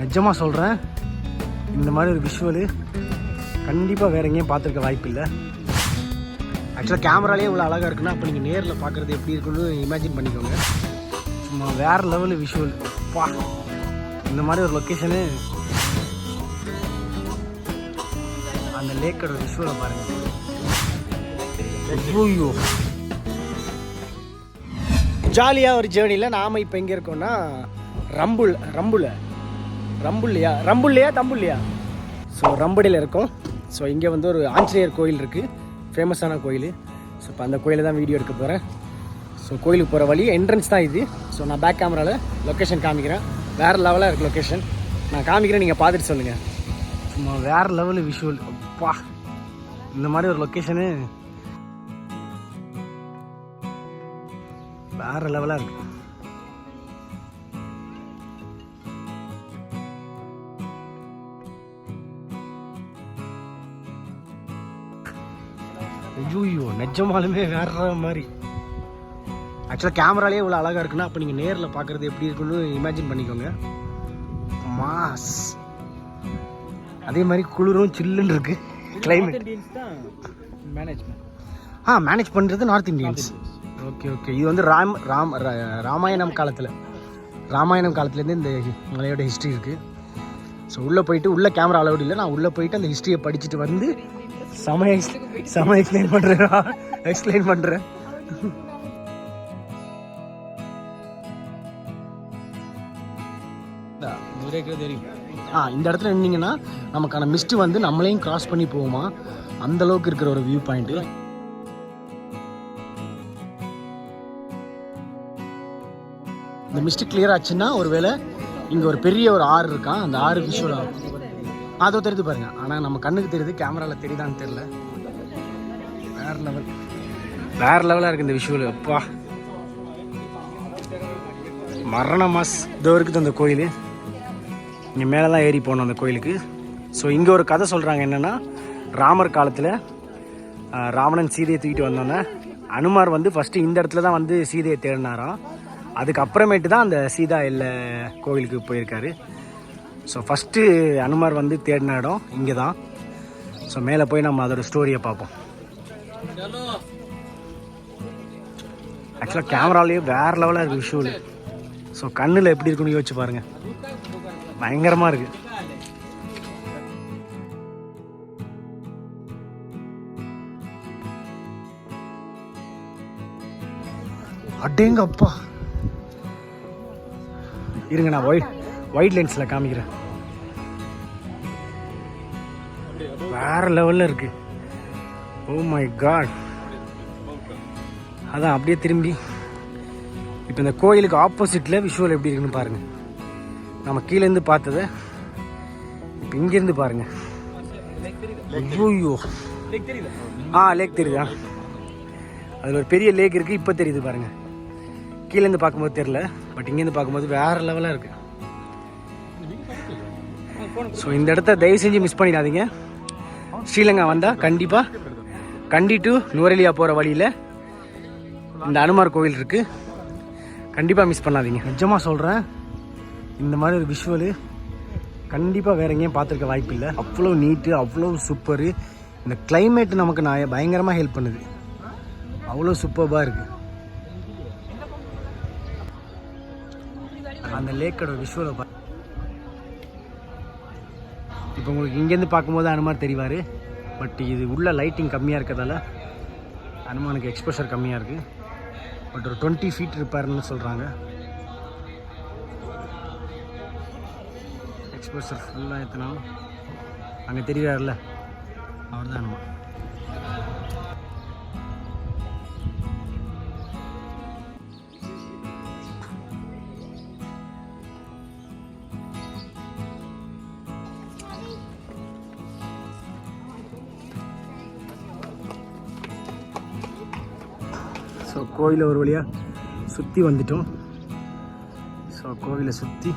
நிஜமாக சொல்கிறேன் இந்த மாதிரி ஒரு விஷுவலு கண்டிப்பாக வேற எங்கேயும் பார்த்துருக்க வாய்ப்பு இல்லை ஆக்சுவலாக கேமராலே இவ்வளோ அழகாக இருக்குன்னா அப்போ நீங்கள் நேரில் பார்க்குறது எப்படி இருக்குன்னு இமேஜின் பண்ணிக்கோங்க. சும்மா வேறு லெவலு விஷுவல் பா இந்த மாதிரி ஒரு லொக்கேஷனு அந்த லேக்கோட விஷுவலை பாருங்கள் ஐயோ ஜாலியாக ஒரு ஜேர்னியில் நாம் இப்போ எங்கே இருக்கோம்னா ரம்புல் ரம்புல. ரம்புல்லையா ரம்புல்லையா தம்புல்லையா ஸோ ரம்படியில் இருக்கோம். ஸோ இங்கே வந்து ஒரு ஆஞ்சநேயர் கோயில் இருக்குது ஃபேமஸான கோயில். ஸோ இப்போ அந்த கோயிலை தான் வீடியோ எடுக்க போகிறேன் ஸோ கோயிலுக்கு போகிற வழி என்ட்ரன்ஸ் தான் இது. ஸோ நான் பேக் கேமராவில் லொக்கேஷன் காமிக்கிறேன். வேறு லெவலாக இருக்குது லொக்கேஷன் நான் காமிக்கிறேன் நீங்கள் பார்த்துட்டு சொல்லுங்கள் சும்மா வேறு லெவலு விஷுவல் அப்பா. இந்த மாதிரி ஒரு லொக்கேஷனு வேற லெவலாக இருக்குது ஐயோ நிஜமாலுமே வேற மாதிரி. ஆக்சுவலாக கேமராலே இவ்வளோ அழகாக இருக்குன்னா அப்போ நீங்கள் நேரில் பார்க்குறது எப்படி இருக்குன்னு இமேஜின் பண்ணிக்கோங்க. மாஸ் அதே மாதிரி குளிரும் சில்லுன்னு இருக்கு. கிளைமேட் மேனேஜ்மெண்ட் ஆ மேனேஜ் பண்ணுறது நார்த் இந்தியன்ஸ் ஓகே ஓகே இது வந்து ராம் ராம் ராமாயணம் காலத்தில். ராமாயணம் காலத்துலேருந்து இந்த மலையோட ஹிஸ்ட்ரி இருக்குது ஸோ உள்ளே போயிட்டு உள்ளே கேமரா அலௌட் இல்லை. நான் உள்ளே போயிட்டு அந்த ஹிஸ்ட்ரியை படிச்சுட்டு வந்து செம எக்ஸ் செம எக்ஸ்பிளைன் பண்ணுறேன் எக்ஸ்பிளைன் பண்ணுறேன் ஆ இந்த இடத்துல நின்னீங்கன்னா நமக்கான மிஸ்ட் வந்து நம்மளையும் கிராஸ் பண்ணி போகுமா? அந்த அளவுக்கு இருக்கிற ஒரு வியூ பாயிண்ட் இந்த மிஸ்ட் கிளியர் ஆச்சுன்னா ஒருவேளை இங்க ஒரு பெரிய ஒரு ஆறு இருக்கான் அந்த ஆறு விஷுவல் ஆகும் அதோ தெரிஞ்சு பாருங்க. ஆனால் நம்ம கண்ணுக்கு தெரியுது கேமராவில் தெரியுதான்னு தெரில வேற லெவல் வேற லெவலாக இருக்கு இந்த விஷுவல் அப்பா. மரண மாஸ். இதோ இருக்குது அந்த கோயில். இங்கே மேலே தான் ஏறி போகணும் அந்த கோயிலுக்கு. ஸோ இங்கே ஒரு கதை சொல்கிறாங்க என்னென்னா ராமர் காலத்தில் ராவணன் சீதையை தூக்கிட்டு வந்தோன்னே அனுமார் வந்து ஃபஸ்ட்டு இந்த இடத்துல தான் வந்து சீதையை தேடினாராம். அதுக்கப்புறமேட்டு தான் அந்த சீதா இல்லை கோவிலுக்கு போயிருக்காரு. ஸோ ஃபஸ்ட்டு அனுமார் வந்து தேடின இடம் இங்கே தான் ஸோ மேலே போய் நம்ம அதோட ஸ்டோரியை பார்ப்போம். ஆக்சுவலாக கேமராலேயே வேறு லெவலாக இருக்குது விஷுவல் ஸோ கண்ணில் எப்படி இருக்குன்னு யோசிச்சு பாருங்கள் பயங்கரமாக இருக்குது அடேங்க அப்பா இருங்க நான் ஒயிட் ஒயிட் லென்ஸில் காமிக்கிறேன். வேற லெவல்ல இருக்கு. ஓ மை காட் அதான் அப்படியே திரும்பி. இப்போ இந்த கோயிலுக்கு ஆப்போசிட்டில் விஷுவல் எப்படி இருக்குன்னு பாருங்க. நம்ம கீழேருந்து பார்த்ததை இப்போ இங்கேருந்து பாருங்க. ஐயோ ஆ லேக் தெரியுதா? அதில் ஒரு பெரிய லேக் இருக்குது இப்போ தெரியுது பாருங்க. கீழேருந்து பார்க்கும்போது தெரில பட் இங்கேருந்து பார்க்கும்போது வேறு லெவலாக இருக்குது ஸோ இந்த இடத்த தயவு செஞ்சு மிஸ் பண்ணிடாதீங்க. ஸ்ரீலங்கா வந்தால் கண்டிப்பாக கண்டி டு நுவரெலியா போகிற வழியில் இந்த அனுமார் கோவில் இருக்குது கண்டிப்பாக மிஸ் பண்ணாதீங்க. நிஜமாக சொல்கிறேன் இந்த மாதிரி ஒரு விஷுவலு கண்டிப்பாக வேற எங்கேயும் பார்த்துருக்க வாய்ப்பு இல்லை அவ்வளோ நீட்டு அவ்வளோ சூப்பரு இந்த கிளைமேட் நமக்கு நான் பயங்கரமாக ஹெல்ப் பண்ணுது. அவ்வளோ சூப்பராக இருக்குது அந்த லேக்கோட விஷுவலை பார்த்து இப்போ உங்களுக்கு இங்கேருந்து பார்க்கும்போது அனுமார் தெரிவார். பட் இது உள்ள லைட்டிங் கம்மியாக இருக்கிறதால அனுமானுக்கு எக்ஸ்போஷர் கம்மியாக இருக்குது பட் ஒரு டுவெண்ட்டி ஃபீட் இருப்பாருன்னு சொல்கிறாங்க எக்ஸ்போஷர் ஃபுல்லாக எத்தனாலும் அங்கே தெரிகிறார்ல அவர் தான் அனுமான். ஸோ கோயிலை ஒரு வழியாக சுற்றி வந்துட்டோம். ஸோ கோவிலை சுற்றி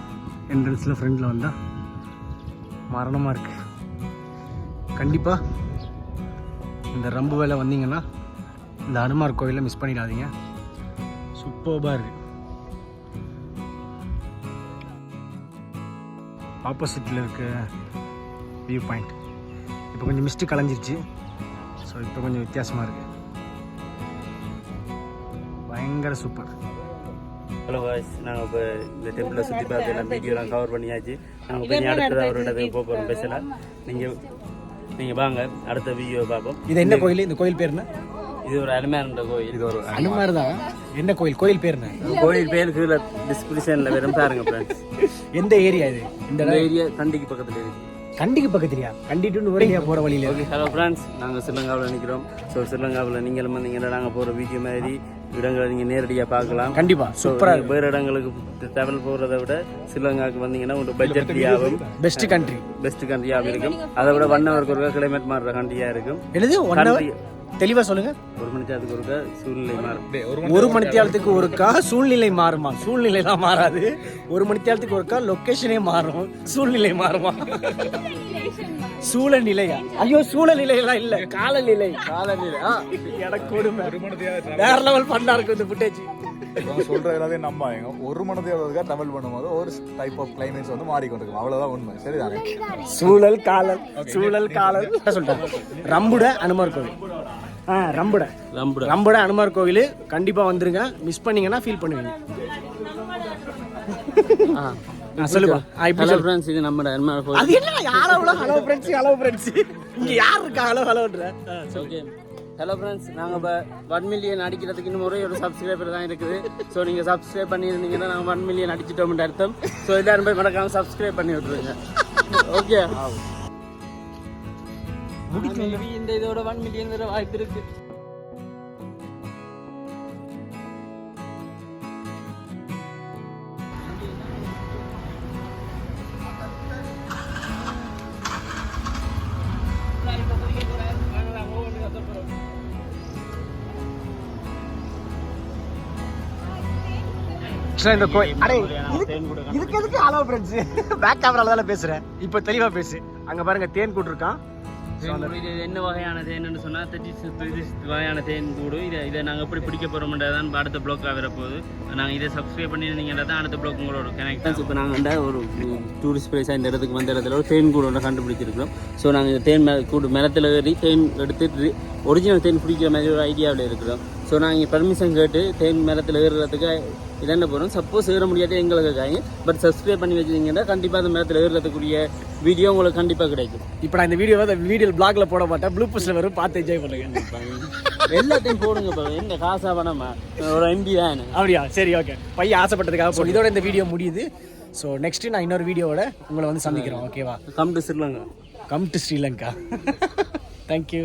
என்ட்ரன்ஸில் ஃப்ரெண்டில் வந்தால் மரணமாக இருக்குது கண்டிப்பாக இந்த ரம்பு வேலை வந்தீங்கன்னா இந்த அனுமார் கோயிலை மிஸ் பண்ணிடாதீங்க. சூப்பர்பாக இருக்குது ஆப்போசிட்டில் இருக்க வியூ பாயிண்ட் இப்போ கொஞ்சம் மிஸ்ட்டு கலைஞ்சிருச்சு. ஸோ இப்போ கொஞ்சம் வித்தியாசமாக இருக்குது பயங்கர சூப்பர் ஹலோ வாய்ஸ் நாங்கள் இப்போ இந்த டெம்பிளை சுற்றி பார்த்து எல்லாம் வீடியோலாம் கவர் பண்ணியாச்சு. நாங்கள் கொஞ்சம் அடுத்தது அவரோட போக போகிறோம் பேசலாம். நீங்கள் நீங்கள் வாங்க அடுத்த வீடியோ பார்ப்போம். இது என்ன கோயில்? இந்த கோயில் பேர் என்ன? இது ஒரு அருமையான கோயில். இது ஒரு அந்த மாதிரி தான் என்ன கோயில்? கோயில் பேர் என்ன? கோயில் பேர் கீழே டிஸ்கிரிப்ஷனில் வெறும் பாருங்க ஃப்ரெண்ட்ஸ் எந்த ஏரியா இது? இந்த ஏரியா கண்டிக்கு பக்கத்தில் இருக்கு. கண்டிக்கு பக்கத்துலையா? கண்டிட்டு நுரையா போகிற வழியில ஓகே ஹலோ ஃப்ரெண்ட்ஸ் நாங்கள் ஸ்ரீலங்காவில் நிற்கிறோம் ஸோ ஸ்ரீலங்காவில் நீங்களும் வந்தீங்கன்னா நாங்கள் போகிற வீடியோ மாதிரி இடங்களை நீங்கள் நேரடியாக பார்க்கலாம். கண்டிப்பா ஸோ சூப்பராக வேறு இடங்களுக்கு ட்ராவல் போகிறத விட ஸ்ரீலங்காவுக்கு வந்தீங்கன்னா உங்களுக்கு பட்ஜெட்லியாகவும் பெஸ்ட் கண்ட்ரி பெஸ்ட் கண்ட்ரியாகவும் இருக்கும். அதை விட ஒன் ஹவருக்கு ஒருக்கா கிளைமேட் மாறுற கண்ட்ரியாக இருக்கும். என்னது ஒன் ஹவர் தெளிவாக சொல்லுங்க. ஒரு மணி நேரத்துக்கு ஒருக்கா சூழ்நிலை மாறும். ஒரு மணித்தியாலத்துக்கு ஒருக்கா சூழ்நிலை மாறுமா? சூழ்நிலைலாம் மாறாது. ஒரு மணித்தியாலத்துக்கு ஒருக்கா லொக்கேஷனே மாறும். சூழ்நிலை மாறுமா? சூழநிலையா ஐயோ சூழநிலையெல்லாம் இல்ல. காலநிலை. காலநிலை. எனக்கு கொடுமை. வேற லெவல் பண்ணா இருக்கு இந்த ஃபுட்டேஜ் சொல்ற எல்லாத்தையும் நம்பாங்க ஒரு தேவதுக்காக ட்ராவல் பண்ணும்போது ஒரு டைப் ஆஃப் கிளைமேட்ஸ் வந்து மாறிக்கொண்டிருக்கும். அவ்வளவுதான் உண்மை. சரிதானே? சூழல் காலல் சூழல் காலல் என்ன சொல்லிட்டாங்க ரம்புட அனுமார் கோவில். ஆ ரம்புட. ரம்புட. ரம்புட அனுமார் கோவில். கண்டிப்பா வந்துருங்க. மிஸ் பண்ணீங்கன்னா ஃபீல் பண்ணுவீங்க. ஆ, சொல்லுப்பா. ஆ, இப்படி ஹலோ சொல்லு. ஃப்ரெண்ட்ஸ் இது நம்ம அது என்ன? யாரோ ஹலோ ஃப்ரெண்ட்ஸ் ஹலோ ஃப்ரெண்ட்ஸ் இங்க யார் இருக்கா? ஹலோ ஹலோன்ற ஓகே ஹலோ ஃப்ரெண்ட்ஸ் நாங்கள் இப்போ ஒன் மில்லியன் அடிக்கிறதுக்கு இன்னும் ஒரே ஒரு சப்ஸ்கிரைபர் தான் இருக்குது. ஸோ நீங்கள் சப்ஸ்கிரைப் பண்ணியிருந்தீங்கன்னா நாங்கள் ஒன் மில்லியன் அடிச்சிட்டோம்னு அர்த்தம். ஸோ எல்லாரும் போய் மறக்காம சப்ஸ்கிரைப் பண்ணி விட்டுருங்க. ஓகே இந்த இதோட ஒன் மில்லியன் வர வாய்ப்பு இருக்கு இந்த கோயில் அடே இதுக்கு இதுக்கு எதுக்கு ஹலோ ஃப்ரெண்ட்ஸ் பேக் கேமரால தானே பேசுறேன். இப்போ தெளிவா பேசு. அங்க பாருங்க தேன் கூட்டு இருக்கான் இது என்ன வகையான தேன்னு சொன்னால் தேர்ட்டி வகையான தேன் கூடு இதை இதை நாங்கள் எப்படி பிடிக்க போகிறோம்ன்றதான் அடுத்த பிளாக்காக வரப்போகுது. நாங்கள் இதை சப்ஸ்கிரைப் பண்ணியிருந்தீங்கன்னா தான் அடுத்த பிளாக் உங்களோட கனெக்ட் இப்போ நாங்கள் வந்து ஒரு டூரிஸ்ட் பிளேஸாக இந்த இடத்துக்கு வந்த இடத்துல ஒரு தேன் கூடு ஒன்று கண்டுபிடிச்சிருக்கிறோம். ஸோ நாங்கள் இந்த தேன் கூடு மரத்தில் ஏறி தேன் எடுத்து ஒரிஜினல் தேன் பிடிக்கிற மாதிரி ஒரு ஐடியாவில் இருக்கிறோம். ஸோ நாங்கள் பர்மிஷன் கேட்டு தேன் மரத்தில் ஏறுறதுக்கு இதென்ன போகிறோம் சப்போஸ் ஏற முடியாது எங்களுக்கு காய்ங்க பட் சப்ஸ்கிரைப் பண்ணி வச்சிருந்தீங்கன்னா கண்டிப்பாக அந்த மரத்தில் ஏறுறதுக்குரிய வீடியோ உங்களுக்கு கண்டிப்பாக கிடைக்கும். இப்போ நான் இந்த வீடியோவை இந்த வீடியோ பிளாக்ல போட மாட்டேன். ப்ளூ பூஸ்ல வரும். பார்த்து என்ஜாய் பண்ணுங்க. எல்லாத்தையும் போடுங்க இப்போ என்ன காசா பணமா ஒரு எம்பி தான். அப்படியா? சரி ஓகே பையன் ஆசைப்பட்டதுக்காக போடு இதோட இந்த வீடியோ முடியுது. ஸோ நெக்ஸ்ட் நான் இன்னொரு வீடியோவோட உங்களை வந்து சந்திக்கிறோம். ஓகேவா come to Sri Lanka come to Sri Lanka thank you